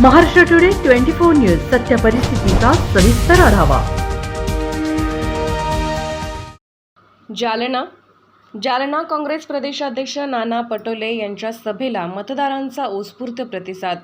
Maharashtra today twenty four news सत्य परिस्थितीचा सविस्तर आढावा. जालना. जालना काँग्रेस प्रदेशाध्यक्ष नाना पटोले यांच्या सभेला मतदारांचा उत्स्फूर्त प्रतिसाद.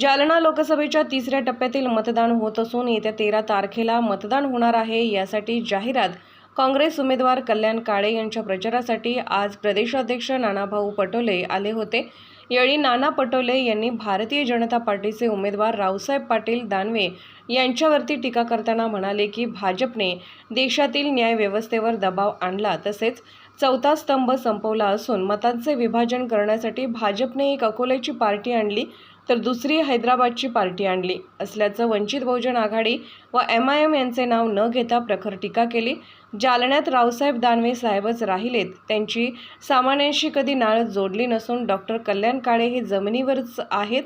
जालना लोकसभेच्या तिसऱ्या टप्प्यातील मतदान होत असून येत्या तेरा तारखेला मतदान होणार आहे यासाठी जाहिरात काँग्रेस उमेदवार कल्याण काळे यांच्या प्रचारासाठी आज प्रदेशाध्यक्ष नानाभाऊ पटोले आले होते. यावेळी नाना पटोले यांनी भारतीय जनता पार्टीचे उमेदवार रावसाहेब पाटील दानवे यांच्यावरती टीका करताना म्हणाले की भाजपने देशातील न्यायव्यवस्थेवर दबाव आणला तसेच चौथा स्तंभ संपवला असून मतांचे विभाजन करण्यासाठी भाजपने एक अकोल्याची पार्टी आणली. तर दुसरी हैदराबादची पार्टी आणली. असल्याचं वंचित बहुजन आघाडी व एम आय एम यांचे नाव न घेता प्रखर टीका केली. जालन्यात रावसाहेब दानवे साहेबच राहिलेत. त्यांची सामान्यांशी कधी नाळ जोडली नसून डॉक्टर कल्याण काळे हे जमिनीवरच आहेत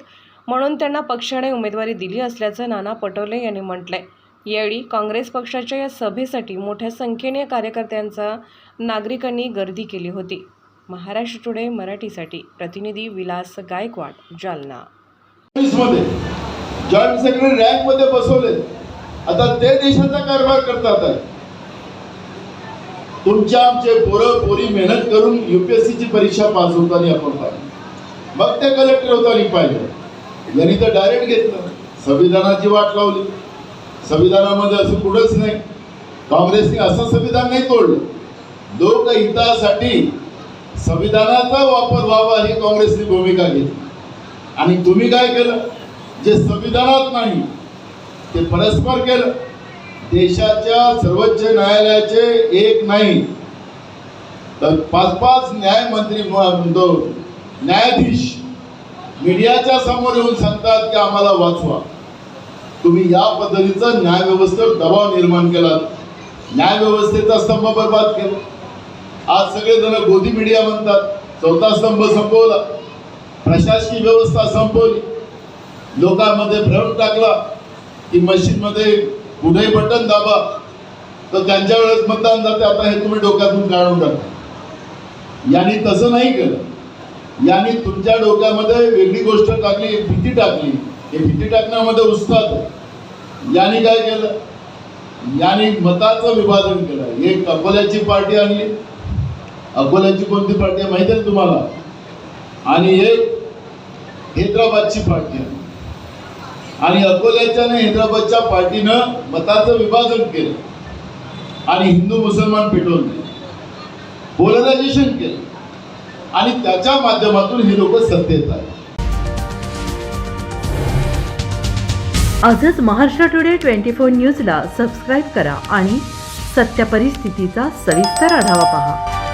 म्हणून त्यांना पक्षाने उमेदवारी दिली असल्याचं नाना पटोले यांनी म्हटलंय. यावेळी काँग्रेस पक्षाच्या या सभेसाठी मोठ्या संख्येने कार्यकर्त्यांचा नागरिकांनी गर्दी केली होती. महाराष्ट्र टुडे मराठीसाठी प्रतिनिधी विलास गायकवाड जालना. मध्ये जॉईंट सेक्रेटरी रँकमध्ये बसवले आता ते देशाचा कारभार करतात आहे. तुमच्या आमचे पोरं पोरी मेहनत करून युपीएससी ची परीक्षा पास होताना आपण पाहिलं. मग ते कलेक्टर होताना पाहिलं. यांनी तर डायरेक्ट घेतलं. संविधानाची वाट लावली. संविधानामध्ये असं कुठंच नाही. काँग्रेसने असं संविधान नाही तोडलं. लोकहितासाठी संविधानाचा वापर व्हावा ही काँग्रेसने भूमिका घेतली. आणि तुम्ही काय केलं? जे संविधानात नाही ते परस्पर केलं. देशाच्या सर्वोच्च न्यायालयाचे एक नाही. तर पाच पाच न्यायमंत्री न्यायाधीश मीडियाच्या समोर येऊन सांगतात की आम्हाला वाचवा. तुम्ही या पद्धतीचा न्याय व्यवस्थेवर दबाव निर्माण केला न्यायव्यवस्थेचा स्तंभ बर्बाद केला. आज सगळेजण गोदी मीडिया म्हणतात. चौथा स्तंभ संपवला. प्रशासकीय व्यवस्था संपवली. लोकांमध्ये भ्रम टाकला की मशीनमध्ये कुठेही बटन दाबा. तर त्यांच्या वेळेस मतदान जाते. आता हे तुम्ही डोक्यातून काढून टाका. यांनी तसं नाही केलं. यांनी तुमच्या डोक्यामध्ये वेगळी गोष्ट टाकली एक भीती टाकली. हे भीती टाकण्यामध्ये उत्साह यांनी काय केलं? यांनी मताचं विभाजन केलं. एक अकोल्याची पार्टी आणली. अकोल्याची कोणती पार्टी आहे माहिती आहे तुम्हाला? आणि एक हैदराबादची पार्टी. आहे आणि अकोल्याच्या आणि हैदराबादच्या पार्टीनं मताचं विभाजन केलं. आणि हिंदू मुसलमान पेटवले पोलरायझेशन केलं. आणि त्याच्या माध्यमातून हे लोक सत्तेत आहेत आजच महाराष्ट्र टुडे ट्वेंटी फोर न्यूजला सबस्क्राईब करा आणि सत्य परिस्थितीचा सविस्तर आढावा पहा.